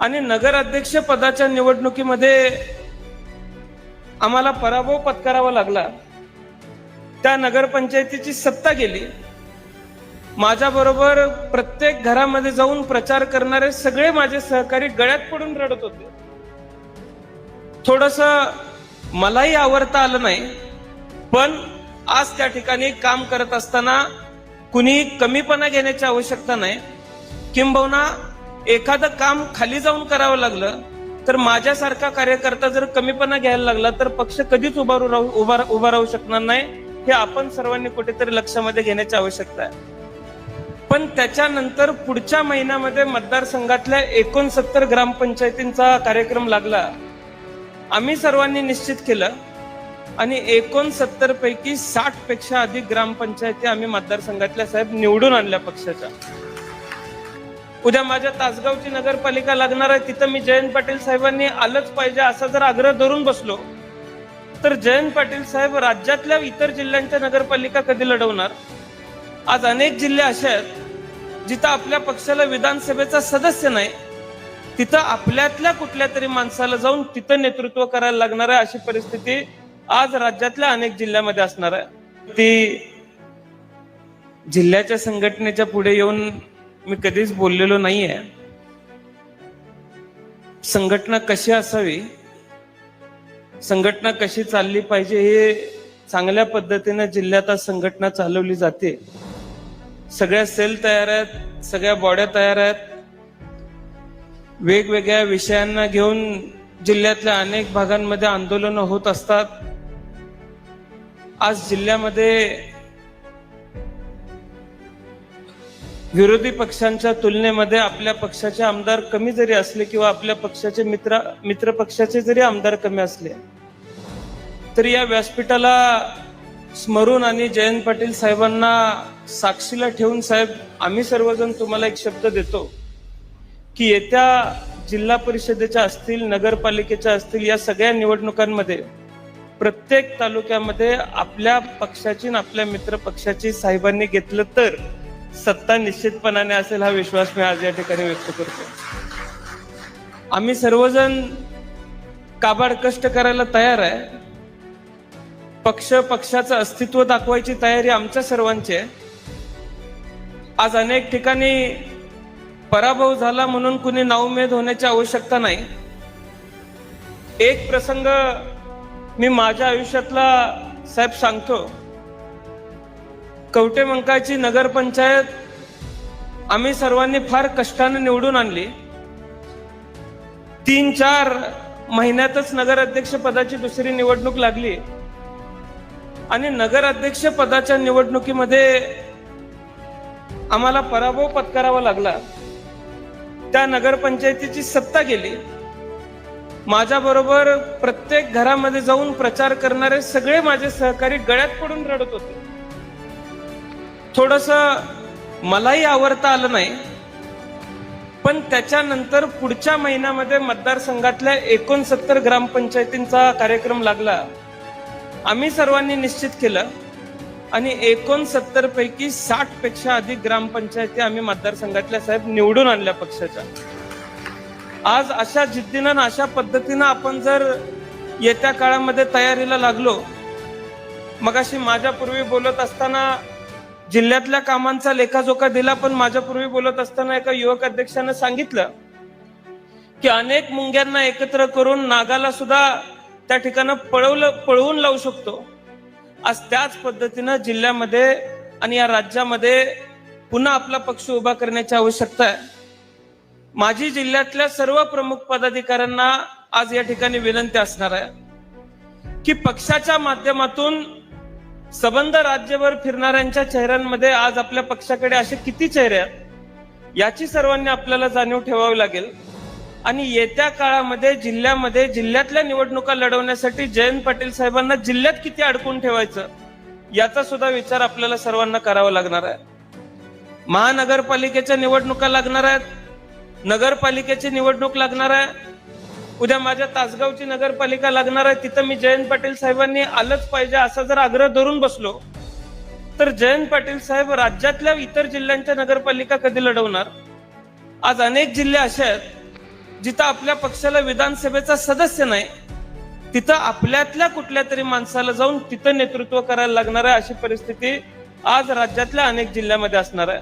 आणि नगर अध्यक्ष पदाच्या निवडणुकीमध्ये आम्हाला पराभव पत्करावा लागला. त्या नगरपंचायतीची सत्ता गेली. माझ्याबरोबर प्रत्येक घरामध्ये जाऊन प्रचार करणारे सगळे माझे सहकारी गळ्यात पडून रडत होते. थोडस मलाही आवडता आलं नाही पण आज त्या ठिकाणी काम करत असताना कुणी कमीपणा घेण्याची आवश्यकता नाही. किंबहुना एखादं काम खाली जाऊन करावं लागलं तर माझ्यासारखा कार्यकर्ता जर कमीपणा घ्यायला लागला तर पक्ष कधीच उभा राहू उभा उभा राहू शकणार नाही. हे आपण सर्वांनी कुठेतरी लक्षामध्ये घेण्याची आवश्यकता आहे. पण त्याच्यानंतर पुढच्या महिन्यामध्ये मतदारसंघातल्या एकोणसत्तर ग्रामपंचायतींचा कार्यक्रम लागला. आम्ही सर्वांनी निश्चित केलं आणि एकोणसत्तर पैकी साठपेक्षा अधिक ग्रामपंचायती आम्ही मतदारसंघातल्या साहेब निवडून आणल्या पक्षाच्या. उद्या माझ्या तासगावची नगरपालिका लागणार आहे. तिथं मी जयंत पाटील साहेबांनी आलंच पाहिजे असा जर आग्रह धरून बसलो तर जयंत पाटील साहेब राज्यातल्या इतर जिल्ह्यांच्या नगरपालिका कधी लढवणार? आज अनेक जिल्हे असे आहेत जिथं आपल्या पक्षाला विधानसभेचा सदस्य नाही. तिथं आपल्यातल्या कुठल्या तरी माणसाला जाऊन तिथं नेतृत्व करायला लागणार आहे अशी परिस्थिती आज राज्यातल्या अनेक जिल्ह्यामध्ये असणार आहे. ती जिल्ह्याच्या संघटनेच्या पुढे येऊन मी कधीच बोललेलो नाही आहे संघटना कशी असावी? संघटना कशी चालली पाहिजे हे चांगल्या पद्धतीने जिल्ह्यात आज संघटना चालवली जाते. सगळ्या सेल तयार आहेत सगळ्या बॉड्या तयार आहेत. वेगवेगळ्या विषयांना घेऊन जिल्ह्यातल्या अनेक भागांमध्ये आंदोलनं होत असतात. आज जिल्ह्यामध्ये विरोधी पक्षांच्या तुलनेमध्ये आपल्या पक्षाचे आमदार कमी जरी असले किंवा आपल्या पक्षाचे मित्र मित्र पक्षाचे जरी आमदार कमी असले तरी या व्यासपीठाला स्मरून आणि जयंत पाटील साहेबांना साक्षीला ठेवून साहेब आम्ही सर्वजण तुम्हाला एक शब्द देतो की येत्या जिल्हा परिषदेच्या असतील नगरपालिकेच्या असतील या सगळ्या निवडणुकांमध्ये प्रत्येक तालुक्यामध्ये आपल्या पक्षाची आणि आपल्या मित्र पक्षाची साहेबांनी घेतलं तर सत्ता निश्चितपणाने असेल हा विश्वास मी आज या ठिकाणी व्यक्त करतो. आम्ही सर्वजण काबाड कष्ट करायला तयार आहे. पक्ष पक्षाचं अस्तित्व दाखवायची तयारी आमच्या सर्वांची आहे. आज अनेक ठिकाणी पराभव झाला म्हणून कुणी नाउमेद होण्याची आवश्यकता नाही. एक प्रसंग मी माझ्या आयुष्यातला साहेब सांगतो. कवटे मंकाची नगरपंचायत आम्ही सर्वांनी फार कष्टाने निवडून आणली. तीन चार महिन्यातच नगराध्यक्ष पदाची दुसरी निवडणूक लागली. आणि नगराध्यक्ष पदाच्या निवडणुकीमध्ये आम्हाला पराभव पत्करावा लागला. त्या नगरपंचायतीची सत्ता गेली. माझ्याबरोबर प्रत्येक घरामध्ये जाऊन प्रचार करणारे सगळे माझे सहकारी गळ्यात पडून रडत होते. थोडस मलाही आवडता आलं नाही. पण त्याच्यानंतर पुढच्या महिन्यामध्ये मतदारसंघातल्या एकोणसत्तर ग्रामपंचायतींचा कार्यक्रम लागला. आम्ही सर्वांनी निश्चित केलं आणि एकोणसत्तर पैकी साठपेक्षा अधिक ग्रामपंचायती आम्ही मतदारसंघातल्या साहेब निवडून आणल्या पक्षाच्या. आज अशा जिद्दीनं आणि अशा पद्धतीनं आपण जर येत्या काळामध्ये तयारीला लागलो मगाशी माझ्यापूर्वी बोलत असताना जिल्ह्यातल्या कामांचा लेखाजोखा दिला पण माझ्यापूर्वी बोलत असताना एका युवक अध्यक्षानं सांगितलं की अनेक मुंग्यांना एकत्र करून नागाला सुद्धा त्या ठिकाणं पळवलं पळवून लावू शकतो. आज त्याच पद्धतीनं जिल्ह्यामध्ये आणि या राज्यामध्ये पुन्हा आपला पक्ष उभा करण्याची आवश्यकता आहे. माझी जिल्ह्यातल्या सर्व प्रमुख पदाधिकाऱ्यांना आज या ठिकाणी विनंती असणार आहे की पक्षाच्या माध्यमातून सबंध राज्यभर फिरणाऱ्यांच्या चेहऱ्यांमध्ये आज आपल्या पक्षाकडे असे किती चेहरे आहेत? याची सर्वांनी आपल्याला जाणीव ठेवावी लागेल. आणि येत्या काळामध्ये जिल्ह्यामध्ये जिल्ह्यातल्या निवडणुका लढवण्यासाठी जयंत पाटील साहेबांना जिल्ह्यात किती अडकून ठेवायचं? याचा सुद्धा विचार आपल्याला सर्वांना करावा लागणार आहे. महानगरपालिकेच्या निवडणुका लागणार आहेत. नगरपालिकेची निवडणूक लागणार आहे. उद्या माझ्या तासगावची नगरपालिका लागणार आहे तिथं मी जयंत पाटील साहेबांनी आलंच पाहिजे असा जर आग्रह धरून बसलो तर जयंत पाटील साहेब राज्यातल्या इतर जिल्ह्यांच्या नगरपालिका कधी लढवणार? आज अनेक जिल्हे असे आहेत जिथं आपल्या पक्षाला विधानसभेचा सदस्य नाही तिथं आपल्यातल्या कुठल्या तरी माणसाला जाऊन तिथं नेतृत्व करायला लागणार आहे अशी परिस्थिती आज राज्यातल्या अनेक जिल्ह्यामध्ये असणार आहे.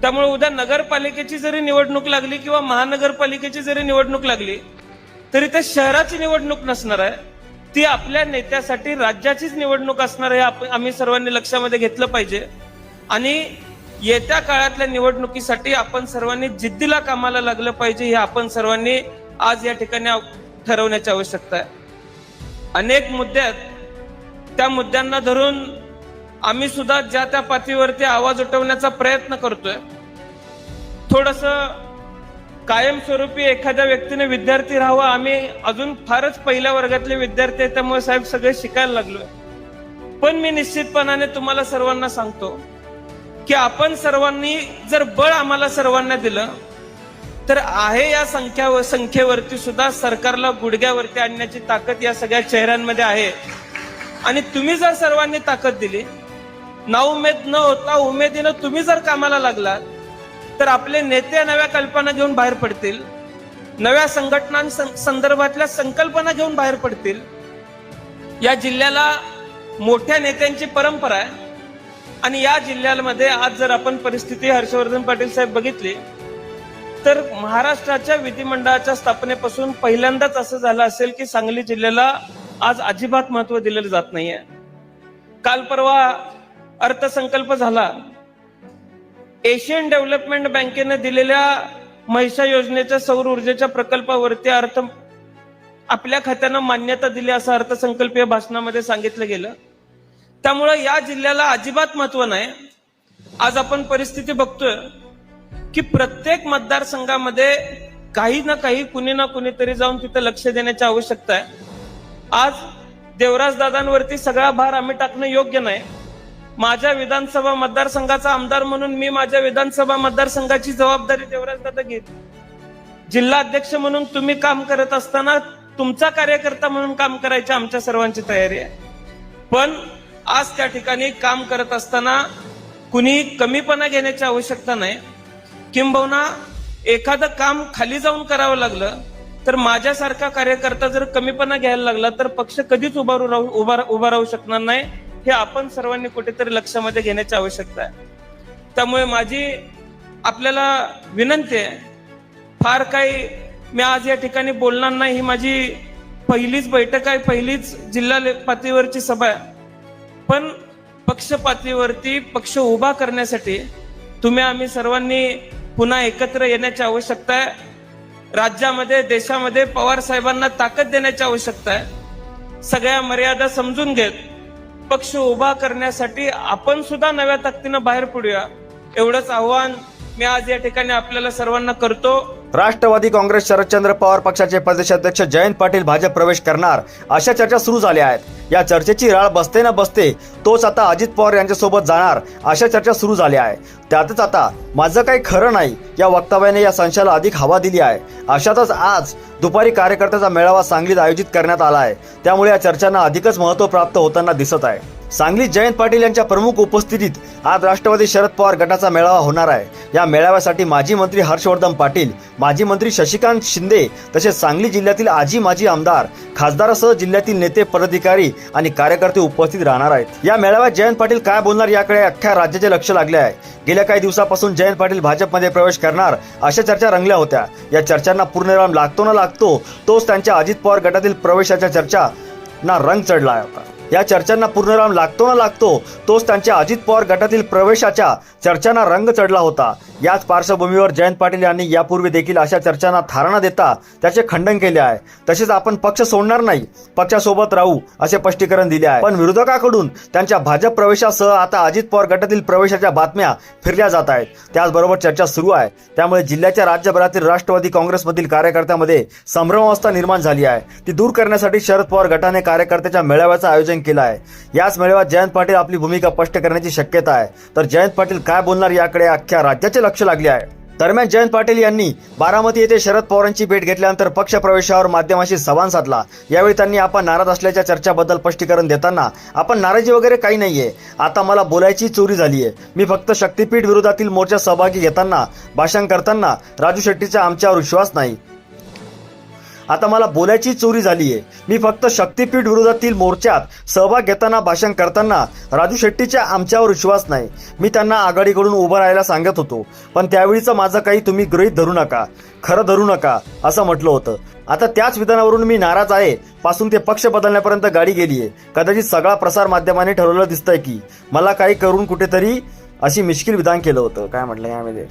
त्यामुळे उद्या नगरपालिकेची जरी निवडणूक लागली किंवा महानगरपालिकेची जरी निवडणूक लागली तरी ते शहराची निवडणूक नसणार आहे. ती आपल्या नेत्यासाठी राज्याचीच निवडणूक असणार आहे आम्ही सर्वांनी लक्षामध्ये घेतलं पाहिजे. आणि येत्या काळातल्या निवडणुकीसाठी आपण सर्वांनी जिद्दीला कामाला लागलं पाहिजे हे आपण सर्वांनी आज या ठिकाणी ठरवण्याची आवश्यकता आहे. अनेक मुद्दे आहेत. त्या मुद्द्यांना धरून आम्ही सुद्धा ज्या त्या पातळीवरती आवाज उठवण्याचा प्रयत्न करतोय. थोडस कायमस्वरूपी एखाद्या व्यक्तीने विद्यार्थी राहावा आम्ही अजून फारच पहिल्या वर्गातले विद्यार्थी आहेत त्यामुळे साहेब सगळे शिकायला लागलोय. पण मी निश्चितपणाने तुम्हाला सर्वांना सांगतो की आपण सर्वांनी जर बळ आम्हाला सर्वांना दिलं तर आहे या संख्या संख्येवरती सुद्धा सरकारला गुडघ्यावरती आणण्याची ताकद या सगळ्या चेहऱ्यांमध्ये आहे. आणि तुम्ही जर सर्वांनी ताकद दिली नाउमेद न होता उमेदीनं तुम्ही जर कामाला लागलात तर आपले नेते नव्या कल्पना घेऊन बाहेर पडतील. नव्या संघटनां संदर्भातल्या संकल्पना घेऊन बाहेर पडतील. या जिल्ह्याला मोठ्या नेत्यांची परंपरा आहे. आणि या जिल्ह्यामध्ये आज जर आपण परिस्थिती हर्षवर्धन पाटील साहेब बघितली तर महाराष्ट्राच्या विधिमंडळाच्या स्थापनेपासून पहिल्यांदाच असं झालं असेल की सांगली जिल्ह्याला आज अजिबात महत्त्व दिलेलं जात नाहीये. काल परवा अर्थसंकल्प झाला. एशियन डेव्हलपमेंट बँकेने दिलेल्या महिषा योजनेच्या सौर ऊर्जेच्या प्रकल्पावरती अर्थ आपल्या खात्यानं मान्यता दिली असं अर्थसंकल्पीय भाषणामध्ये सांगितलं गेलं. त्यामुळं या जिल्ह्याला अजिबात महत्त्व नाही. आज आपण परिस्थिती बघतोय की प्रत्येक मतदारसंघामध्ये काही ना काही कुणी ना कुणीतरी जाऊन तिथं लक्ष देण्याची आवश्यकता आहे. आज देवराज दादांवरती सगळा भार आम्ही टाकणं योग्य नाही. माझ्या विधानसभा मतदारसंघाचा आमदार म्हणून मी माझ्या विधानसभा मतदारसंघाची जबाबदारी देवराज दादा घेत जिल्हा अध्यक्ष म्हणून तुम्ही काम करत असताना तुमचा कार्यकर्ता म्हणून काम करायची आमच्या सर्वांची तयारी आहे. पण आज त्या ठिकाणी काम करत असताना कुणी कमीपणा घेण्याची आवश्यकता नाही. किंबहुना एखादं काम खाली जाऊन करावं लागलं तर माझ्यासारखा कार्यकर्ता जर कमीपणा घ्यायला लागला तर पक्ष कधीच उभा राहू उभा उभा राहू शकणार नाही. हे आपण सर्वांनी कुठेतरी लक्षामध्ये घेण्याची आवश्यकता आहे. त्यामुळे माझी आपल्याला विनंती आहे फार काही मी आज या ठिकाणी बोलणार नाही ही माझी पहिलीच बैठक आहे पहिलीच जिल्हा ले- पातळीवरची सभा आहे. पण पक्ष पातळीवरती पक्ष उभा करण्यासाठी तुम्ही आम्ही सर्वांनी पुन्हा एकत्र येण्याची आवश्यकता आहे. राज्यामध्ये देशामध्ये पवार साहेबांना ताकद देण्याची आवश्यकता आहे. सगळ्या मर्यादा समजून घेत पक्ष उभा करण्यासाठी आपण सुद्धा नव्या ताकदीनं बाहेर पडूया. एवढंच आव्हान मी आज या ठिकाणी आपल्याला सर्वांना करतो. राष्ट्रवादी काँग्रेस शरदचंद्र पवार पक्षाचे प्रदेशाध्यक्ष जयंत पाटील भाजप प्रवेश करणार अशा चर्चा सुरू झाल्या आहेत. या चर्चेची राळ बसते ना बसते तोच आता अजित पवार यांच्यासोबत जाणार अशा चर्चा सुरू झाल्या आहे त्यातच आता माझं काही खरं नाही या वक्तव्याने या संशयाला अधिक हवा दिली आहे. अशातच आज दुपारी कार्यकर्त्याचा मेळावा सांगलीत आयोजित करण्यात आला आहे. त्यामुळे या चर्चांना अधिकच महत्त्व प्राप्त होताना दिसत आहे. सांगलीत जयंत पाटील यांच्या प्रमुख उपस्थितीत आज राष्ट्रवादी शरद पवार गटाचा मेळावा होणार आहे. या मेळाव्यासाठी माजी मंत्री हर्षवर्धन पाटील माजी मंत्री शशिकांत शिंदे तसेच सांगली जिल्ह्यातील आजी माजी आमदार खासदारासह जिल्ह्यातील नेते पदाधिकारी आणि कार्यकर्ते उपस्थित राहणार आहेत. या मेळाव्यात जयंत पाटील काय बोलणार याकडे अख्ख्या राज्याचे लक्ष लागले आहे. गेल्या काही दिवसापासून जयंत पाटील भाजपमध्ये प्रवेश करणार अशा चर्चा रंगल्या होत्या. या चर्चांना पूर्णविराम लागतो ना लागतो तोच त्यांच्या अजित पवार गटातील प्रवेशाच्या चर्चा ना रंग चढला होता. या चर्चांना पूर्णराम लागतो ना लागतो तोच त्यांच्या अजित पवार गटातील प्रवेशाच्या चर्चांना रंग चढला होता. याच पार्श्वभूमीवर जयंत पाटील यांनी यापूर्वी देखील अशा चर्चांना थारणा देता त्याचे खंडन केले आहे. तसेच आपण पक्ष सोडणार नाही पक्षासोबत राहू असे स्पष्टीकरण दिले आहे. पण विरोधकाकडून त्यांच्या भाजप प्रवेशासह आता अजित पवार गटातील प्रवेशाच्या बातम्या फिरल्या जात आहेत. त्याचबरोबर चर्चा सुरू आहे. त्यामुळे जिल्ह्याच्या राज्यभरातील राष्ट्रवादी काँग्रेसमधील कार्यकर्त्यामध्ये संभ्रमावस्था निर्माण झाली आहे. ती दूर करण्यासाठी शरद पवार गटाने कार्यकर्त्याच्या मेळाव्याचं आयोजन केलं आहे. याच मेळाव्यात जयंत पाटील आपली भूमिका स्पष्ट करण्याची शक्यता आहे. तर जयंत पाटील काय बोलणार याकडे अख्ख्या राज्याचे लक्ष लागले आहे. दरम्यान जयंत पाटील यांनी बारामती येथे शरद पवारांची भेट घेतल्यानंतर पक्ष प्रवेशावर माध्यमाशी संवाद साधला. यावेळी त्यांनी आपण नाराज असल्याच्या चर्चाबद्दल स्पष्टीकरण देताना आपण नाराजी वगैरे काही नाहीये. आता मला बोलायची चोरी झालीये. मी फक्त शक्तीपीठ विरोधातील मोर्चा सहभागी घेताना भाषण करताना राजू शेट्टीचा आमच्यावर विश्वास नाही. आता मला बोलायची चोरी झाली आहे मी फक्त शक्तीपीठ विरोधातील मोर्चात सहभाग घेताना भाषण करताना राजू शेट्टीच्या आमच्यावर विश्वास नाही. मी त्यांना आघाडीकडून उभं राहायला सांगत होतो. पण त्यावेळीचं माझं काही तुम्ही गृहीत धरू नका. खरं धरू नका असं म्हटलं होतं. आता त्याच विधानावरून मी नाराज आहे. पासून ते पक्ष बदलण्यापर्यंत गाडी गेली आहे कदाचित सगळा प्रसार माध्यमाने ठरवलं दिसतंय की मला काही करून कुठेतरी अशी मिश्किल विधान केलं होतं. काय म्हटलं यामध्ये?